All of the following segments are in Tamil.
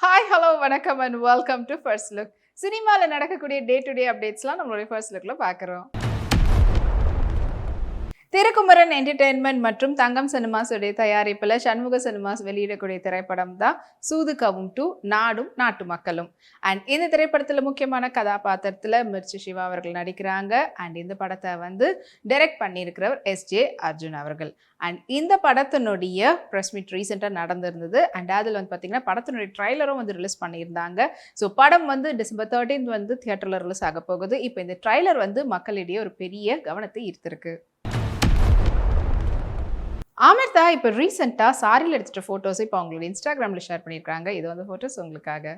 ஹாய் ஹலோ வணக்கம் and welcome to first look சினிமாவில் நடக்கக்கூடிய டே டு டே அப்டேட்ஸ்லாம் நம்மளுடைய ஃபர்ஸ்ட் லுக்கில் பார்க்குறோம். திருக்குமரன் என்டர்டெயின்மெண்ட் மற்றும் தங்கம் சினிமாஸுடைய தயாரிப்பில் சண்முக சினிமாஸ் வெளியிடக்கூடிய திரைப்படம் தான் சூதுகவும் டூ நாடும் நாட்டு மக்களும். அண்ட் இந்த திரைப்படத்தில் முக்கியமான கதாபாத்திரத்தில் மிர்ச்சி சிவா அவர்கள் நடிக்கிறாங்க. அண்ட் இந்த படத்தை வந்து டைரக்ட் பண்ணியிருக்கிறவர் எஸ்ஜே அர்ஜுன் அவர்கள். அண்ட் இந்த படத்தினுடைய ப்ரெஸ் மீட் ரீசெண்டாக நடந்திருந்தது. அண்ட் அதில் வந்து பார்த்தீங்கன்னா படத்தினுடைய ட்ரைலரும் வந்து ரிலீஸ் பண்ணியிருந்தாங்க. ஸோ படம் வந்து டிசம்பர் தேர்ட்டீன் வந்து தியேட்டரில் ரிலீஸ் ஆக போகுது. இப்போ இந்த ட்ரைலர் வந்து மக்களிடையே ஒரு பெரிய கவனத்தை ஈர்த்திருக்கு. ஆமிர்தா இப்போ ரீசெண்டாக சாரியில் எடுத்துகிட்ட ஃபோட்டோஸ் இப்போ அவங்களோட இன்ஸ்டாகிராமில் ஷேர் பண்ணியிருக்காங்க இது வந்து ஃபோட்டோஸ் உங்களுக்காக.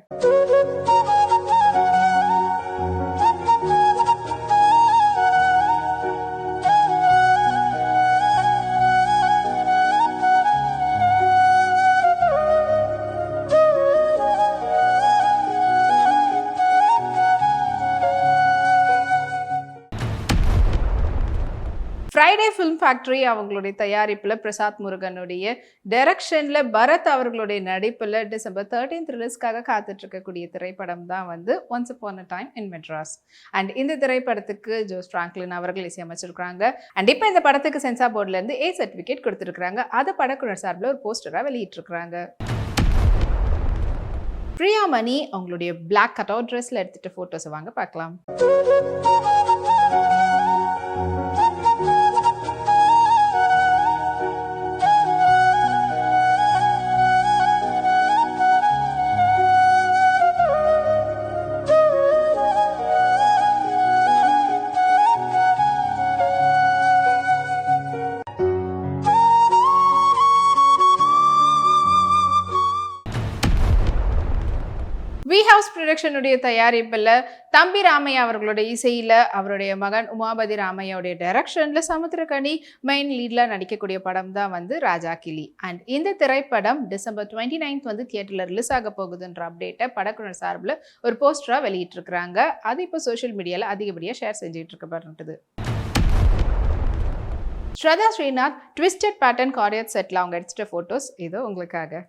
ஃப்ரைடே ஃபிலிம் ஃபேக்ட்ரி அவங்களுடைய தயாரிப்பில் பிரசாத் முருகனுடைய டைரக்ஷனில் பரத் அவர்களுடைய நடிப்பில் டிசம்பர் தேர்ட்டீன்த் ரிலீஸ்க்காக காத்துட்ருக்கக்கூடிய திரைப்படம் தான் வந்து once upon a time in Madras and இந்த திரைப்படத்துக்கு ஜோஸ் ஃப்ராங்க்லின் அவர்கள் இசையமைச்சிருக்காங்க அண்ட் இப்போ இந்த படத்துக்கு சென்சார் போர்ட்லேருந்து ஏ சர்டிஃபிகேட் கொடுத்துருக்குறாங்க. அதை படக்குழு சார்பில் ஒரு போஸ்டராக வெளியிட்டிருக்கிறாங்க பிரியாமணி அவங்களுடைய பிளாக் கட் அவுட் ட்ரெஸ்ஸில் எடுத்துகிட்ட ஃபோட்டோஸை வாங்க பார்க்கலாம். ஹவுஸ் ப்ரொடக்ஷனுடைய தயாரிப்பில் தம்பி ராமையா அவர்களுடைய இசையில் அவருடைய மகன் உமாபதி ராமையாவுடைய டைரக்ஷனில் சமுத்திரகனி மெயின் லீடில் நடிக்கக்கூடிய படம் தான் வந்து ராஜா கிளி. அண்ட் இந்த திரைப்படம் டிசம்பர் டுவெண்ட்டி நைன்த் வந்து தியேட்டரில் ரிலீஸ் ஆக போகுதுன்ற அப்டேட்டை படக்குழு சார்பில் ஒரு போஸ்டராக வெளியிட்டிருக்கிறாங்க. அது இப்போ சோஷியல் மீடியாவில் அதிகப்படியாக ஷேர் செஞ்சுட்டு இருக்கப்படுறது ஸ்ரதா ஸ்ரீநாத் ட்விஸ்டட் பேட்டர்ன் காரியத் செட்டில் அவங்க எடுத்துகிட்ட ஃபோட்டோஸ் இதோ உங்களுக்காக.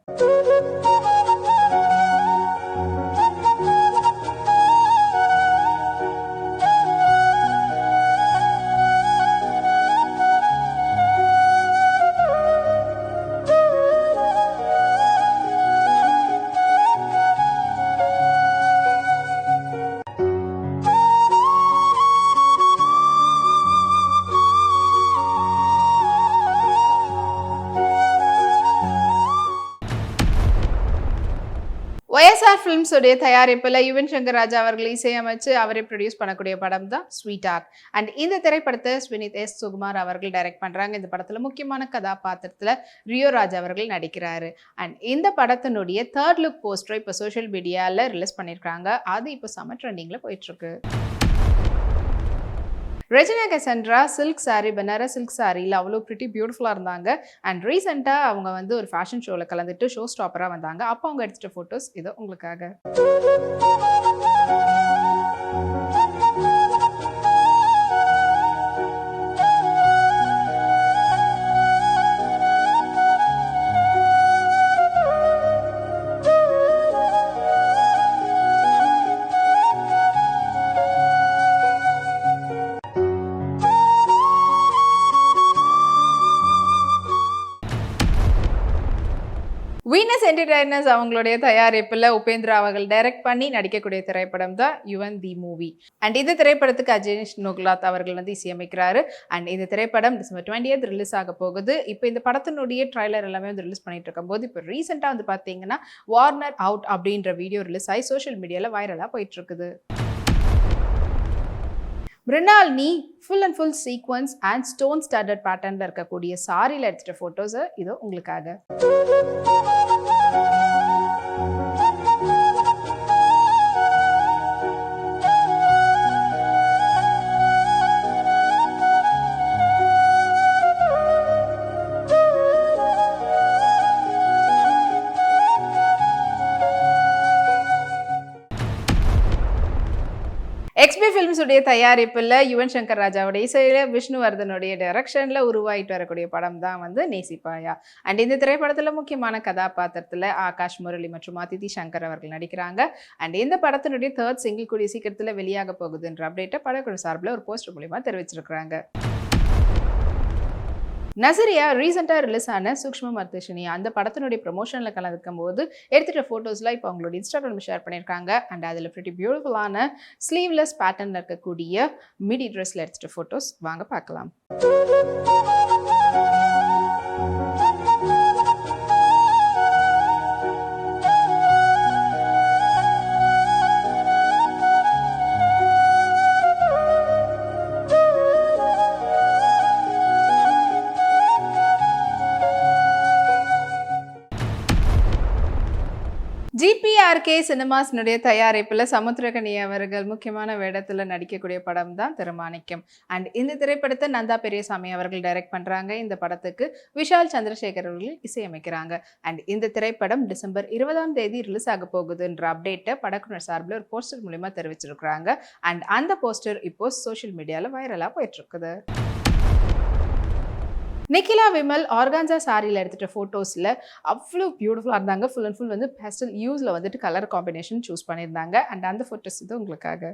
ஒய்எஸ்ஆர் ஃபிலிம்ஸுடைய தயாரிப்பில் யுவன் சங்கர் ராஜா அவர்கள் இசையமைச்சு அவரே ப்ரொடியூஸ் பண்ணக்கூடிய படம் தான் ஸ்வீட் ஆர்ட் அண்ட் இந்த திரைப்படத்தை ஸ்வினித் எஸ் சுகுமார் அவர்கள் டைரக்ட் பண்ணுறாங்க இந்த படத்தில் முக்கியமான கதாபாத்திரத்தில் ரியோ ராஜா அவர்கள் நடிக்கிறாரு. அண்ட் இந்த படத்தினுடைய தேர்ட் லுக் போஸ்டரை இப்போ சோஷியல் மீடியாவில் ரிலீஸ் பண்ணியிருக்காங்க அது இப்போ சம ட்ரெண்டிங்கில் போயிட்டுருக்கு ரெஜினா கெசன்ட்ரா சில்க் சாரி பனாரஸ் சில்க் சாரியில் அவ்வளோ பிரிட்டி பியூட்டிஃபுல்லாக இருந்தாங்க. அண்ட் ரீசெண்டாக அவங்க வந்து ஒரு ஃபேஷன் ஷோவில் கலந்துட்டு ஷோ ஸ்டாப்பராக வந்தாங்க. அப்போ அவங்க எடுத்துகிட்ட ஃபோட்டோஸ் இதோ உங்களுக்காக. என்டர்டைனர்ஸ் அவங்களுடைய தயாரிப்பில் உபேந்திரா அவர்கள் டைரக்ட் பண்ணி நடிக்கக்கூடிய திரைப்படம் தான் யுவன் தி மூவி. அண்ட் இந்த திரைப்படத்துக்கு அஜேஷ் நோகுலாத் அவர்கள் வந்து இசையமைக்கிறாரு. அண்ட் இந்த திரைப்படம் டிசம்பர் டுவெண்ட்டியத் ரிலீஸ் ஆக போகுது. இப்போ இந்த படத்தினுடைய ட்ரைலர் எல்லாமே வந்து ரிலீஸ் பண்ணிட்டு இருக்கும்போது இப்போ ரீசெண்டாக வந்து பார்த்தீங்கன்னா வார்னர் அவுட் அப்படின்ற வீடியோ ரிலீஸ் ஆகி சோஷியல் மீடியாவில் வைரலாக போயிட்டு இருக்குது Mrinalini full and full sequence and stone standard பேட்டர்னில் இருக்கக்கூடிய சாரியில் எடுத்துகிட்ட ஃபோட்டோஸை இதோ உங்களுக்காக. எக்ஸ்பி ஃபிலிம்ஸுடைய தயாரிப்பில் யுவன் சங்கர் ராஜாவுடைய இசையில் விஷ்ணுவர்தனுடைய டைரக்ஷனில் உருவாயிட்டு வரக்கூடிய படம் தான் வந்து நேசிப்பாயா. அண்ட் இந்த திரைப்படத்தில் முக்கியமான கதாபாத்திரத்தில் ஆகாஷ் முரளி மற்றும் அதிதி சங்கர் அவர்கள் நடிக்கிறாங்க. அண்ட் இந்த படத்தினுடைய தேர்ட் சிங்கிள் கூடிய சீக்கிரத்தில் வெளியாக போகுதுன்ற அப்டேட்டை படக்குழு சார்பில் ஒரு போஸ்டர் மூலியமாக தெரிவிச்சிருக்கிறாங்க. நசரியா ரீசெண்டாக ரிலீஸ் ஆன சூக்ஷ்ம மர்த்திஷினி அந்த படத்தினுடைய ப்ரொமோஷனில் கலந்துக்கும் போது எடுத்துகிட்ட ஃபோட்டோஸ்லாம் இப்போ அவங்களோட இன்ஸ்டாகிராம் ஷேர் பண்ணியிருக்காங்க. அண்ட் அதில் ப்ரிட்டி பியூட்டிஃபுல்லான ஸ்லீவ்லெஸ் பேட்டர்னில் இருக்கக்கூடிய மிடி ட்ரெஸ்ஸில் எடுத்துகிட்ட ஃபோட்டோஸ் வாங்க பார்க்கலாம். ஜிபிஆர்கே சினிமாஸ்னுடைய தயாரிப்பில் சமுத்திரகனி அவர்கள் முக்கியமான வேடத்தில் நடிக்கக்கூடிய படம் தான் திருமாணிக்கம். அண்ட் இந்த திரைப்படத்தை நந்தா பெரியசாமி அவர்கள் டைரக்ட் பண்ணுறாங்க இந்த படத்துக்கு விஷால் சந்திரசேகர் அவர்கள் இசையமைக்கிறாங்க. அண்ட் இந்த திரைப்படம் டிசம்பர் இருபதாம் தேதி ரிலீஸ் ஆக போகுதுன்ற அப்டேட்டை படக்குனர் சார்பில் ஒரு போஸ்டர் மூலிமா தெரிவிச்சிருக்கிறாங்க. அண்ட் அந்த போஸ்டர் இப்போ சோஷியல் மீடியாவில் வைரலாக போயிட்டுருக்குது. நிக்கிலா விமல் ஆர்கான்சா சாரியில் எடுத்துகிட்ட ஃபோட்டோஸில் அவ்வளோ பியூட்டிஃபுல்லாக இருந்தாங்க. ஃபுல் அண்ட் ஃபுல் வந்து பேஸ்டல் யூஸில் வந்துட்டு கலர் காம்பினேஷன் சூஸ் பண்ணியிருந்தாங்க. அண்ட் அந்த ஃபோட்டோஸ் இது உங்களுக்காக.